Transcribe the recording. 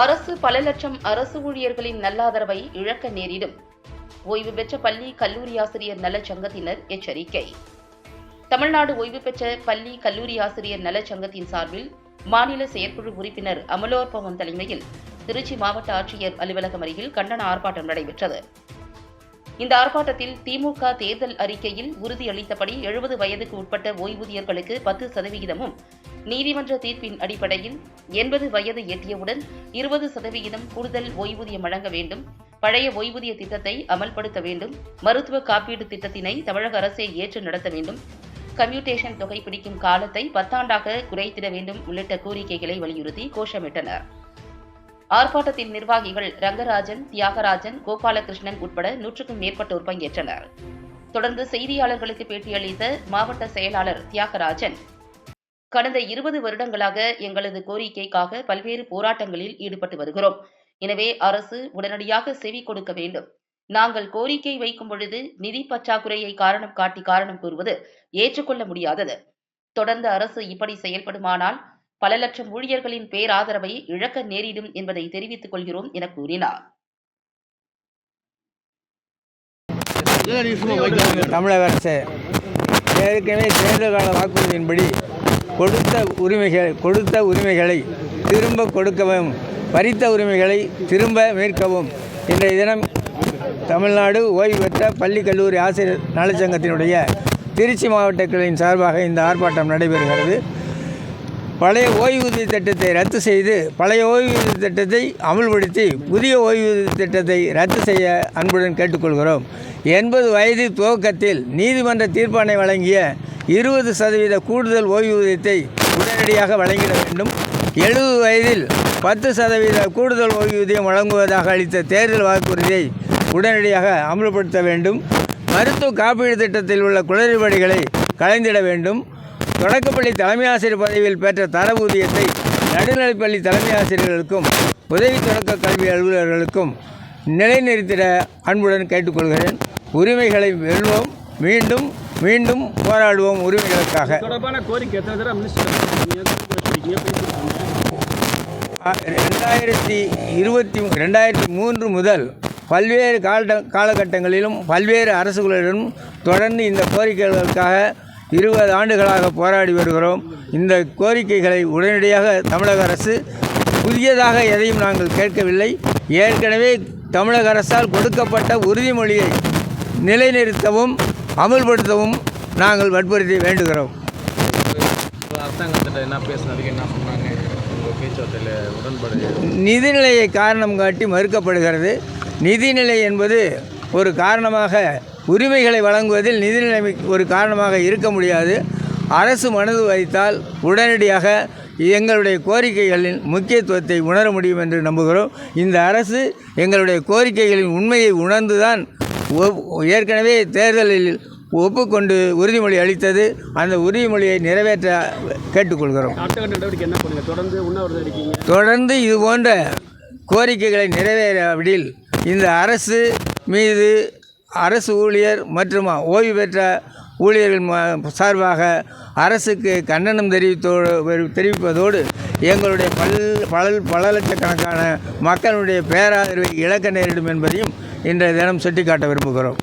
அரசு பல லட்சம் அரசு ஊழியர்களின் நல்லாதரவை இழக்க நேரிடும். ஓய்வு பெற்ற பள்ளி கல்லூரி ஆசிரியர் நலச்சங்கத்தினர் எச்சரிக்கை. தமிழ்நாடு ஓய்வு பெற்ற பள்ளி கல்லூரி ஆசிரியர் நலச்சங்கத்தின் சார்பில் மாநில செயற்குழு உறுப்பினர் அமலோற்பவன் தலைமையில் திருச்சி மாவட்ட ஆட்சியர் அலுவலகம் அருகில் கண்டன ஆர்ப்பாட்டம் நடைபெற்றது. இந்த ஆர்ப்பாட்டத்தில் திமுக தேர்தல் அறிக்கையில் உறுதியளித்தபடி எழுபது வயதுக்கு உட்பட்ட ஓய்வூதியர்களுக்கு பத்து சதவிகிதமும் நீதிமன்ற தீர்ப்பின் அடிப்படையில் எண்பது வயது எட்டியவுடன் இருபது சதவிகிதம் கூடுதல் ஓய்வூதியம் வழங்க வேண்டும். பழைய ஓய்வூதிய திட்டத்தை அமல்படுத்த வேண்டும். மருத்துவ காப்பீடு திட்டத்தினை தமிழக அரசே ஏற்று நடத்த வேண்டும். கம்யூட்டேஷன் தொகை பிடிக்கும் காலத்தை பத்தாண்டாக குறைத்திட வேண்டும் உள்ளிட்ட கோரிக்கைகளை வலியுறுத்தி கோஷமிட்டனர். ஆர்ப்பாட்டத்தின் நிர்வாகிகள் ரங்கராஜன் தியாகராஜன் கோபாலகிருஷ்ணன் உட்பட நூற்றுக்கும் மேற்பட்டோர் பங்கேற்றனர். தொடர்ந்து செய்தியாளர்களுக்கு பேட்டியளித்த மாவட்ட செயலாளர் தியாகராஜன் கடந்த இருபது வருடங்களாக எங்களது கோரிக்கைக்காக பல்வேறு போராட்டங்களில் ஈடுபட்டு வருகிறோம். எனவே அரசு உடனடியாக செவி கொடுக்க வேண்டும். நாங்கள் கோரிக்கை வைக்கும் பொழுது நிதி பற்றாக்குறையை காரணம் காட்டி காரணம் கூறுவது ஏற்றுக்கொள்ள முடியாதது. தொடர்ந்து அரசு இப்படி செயல்படுமானால் பல லட்சம் ஊழியர்களின் பேராதரவை இழக்க நேரிடும் என்பதை தெரிவித்துக் கொள்கிறோம் என கூறினார். தமிழக அரசு ஏற்கனவே தேர்தல் கால வாக்குறுதியின்படி கொடுத்த உரிமைகள் கொடுத்த உரிமைகளை திரும்ப கொடுக்கவும் பறித்த உரிமைகளை திரும்ப மீட்கவும். இன்றைய தினம் தமிழ்நாடு ஓய்வு பெற்ற பள்ளி கல்லூரி ஆசிரியர் நலச்சங்கத்தினுடைய திருச்சி மாவட்ட கிளையின் சார்பாக இந்த ஆர்ப்பாட்டம் நடைபெறுகிறது. பழைய ஓய்வூதிய திட்டத்தை ரத்து செய்து பழைய ஓய்வூதிய திட்டத்தை அமல்படுத்தி புதிய ஓய்வூதிய திட்டத்தை ரத்து செய்ய அன்புடன் கேட்டுக்கொள்கிறோம். எண்பது வயது துவக்கத்தில் நீதிமன்ற தீர்ப்பாணை வழங்கிய இருபது சதவீத கூடுதல் ஓய்வூதியத்தை உடனடியாக வழங்கிட வேண்டும். எழுபது வயதில் பத்து சதவீத கூடுதல் ஓய்வூதியம் வழங்குவதாக அளித்த தேர்தல் வாக்குறுதியை உடனடியாக அமல்படுத்த வேண்டும். மருத்துவ காப்பீடு திட்டத்தில் உள்ள குளறுபடிகளை கலைந்திட வேண்டும். தொடக்கப்பள்ளி தலைமை ஆசிரியர் பதவியில் பெற்ற தர ஊதியத்தை நடுநிலைப்பள்ளி தலைமை ஆசிரியர்களுக்கும் உதவி தொடக்க கல்வி அலுவலர்களுக்கும் நிலைநிறுத்திட அன்புடன் கேட்டுக்கொள்கிறேன். உரிமைகளை வெல்வோம். மீண்டும் மீண்டும் போராடுவோம் உரிமைகளுக்காக. ரெண்டாயிரத்தி இருபத்தி ரெண்டாயிரத்தி மூன்று முதல் பல்வேறு கால காலகட்டங்களிலும் பல்வேறு அரசுகளிடம் தொடர்ந்து இந்த கோரிக்கைகளுக்காக இருபது ஆண்டுகளாக போராடி வருகிறோம். இந்த கோரிக்கைகளை உடனடியாக தமிழக அரசு புதியதாக எதையும் நாங்கள் கேட்கவில்லை. ஏற்கனவே தமிழக அரசால் கொடுக்கப்பட்ட உறுதிமொழியை நிலைநிறுத்தவும் அமல்படுத்தவும் நாங்கள் வற்புறுத்தி வேண்டுகிறோம். அரசாங்கத்திட்ட என்ன பேசுனதுக்கு என்ன சொன்னாங்க? நிதிநிலையை காரணம் காட்டி மறுக்கப்படுகிறது. நிதிநிலை என்பது ஒரு காரணமாக உரிமைகளை வழங்குவதில் நிதிநிலை ஒரு காரணமாக இருக்க முடியாது. அரசு மனது வைத்தால் உடனடியாக எங்களுடைய கோரிக்கைகளின் முக்கியத்துவத்தை உணர முடியும் என்று நம்புகிறோம். இந்த அரசு எங்களுடைய கோரிக்கைகளின் உண்மையை உணர்ந்துதான் ஏற்கனவே தேர்தலில் ஒப்புக்கொண்டு உறுதிமொழி அளித்தது. அந்த உறுதிமொழியை நிறைவேற்ற கேட்டுக்கொள்கிறோம். தொடர்ந்து இது போன்ற கோரிக்கைகளை நிறைவேறாவிடில் இந்த அரசு மீது அரசு ஊழியர் மற்றும் ஓய்வு பெற்ற ஊழியர்கள் சார்பாக அரசுக்கு கண்டனம் தெரிவித்தோடு தெரிவிப்பதோடு எங்களுடைய பல் பல பல லட்சக்கணக்கான மக்களுடைய பேராதரவை இழக்க நேரிடும் என்பதையும் இன்றைய தினம் சுட்டிக்காட்ட விரும்புகிறோம்.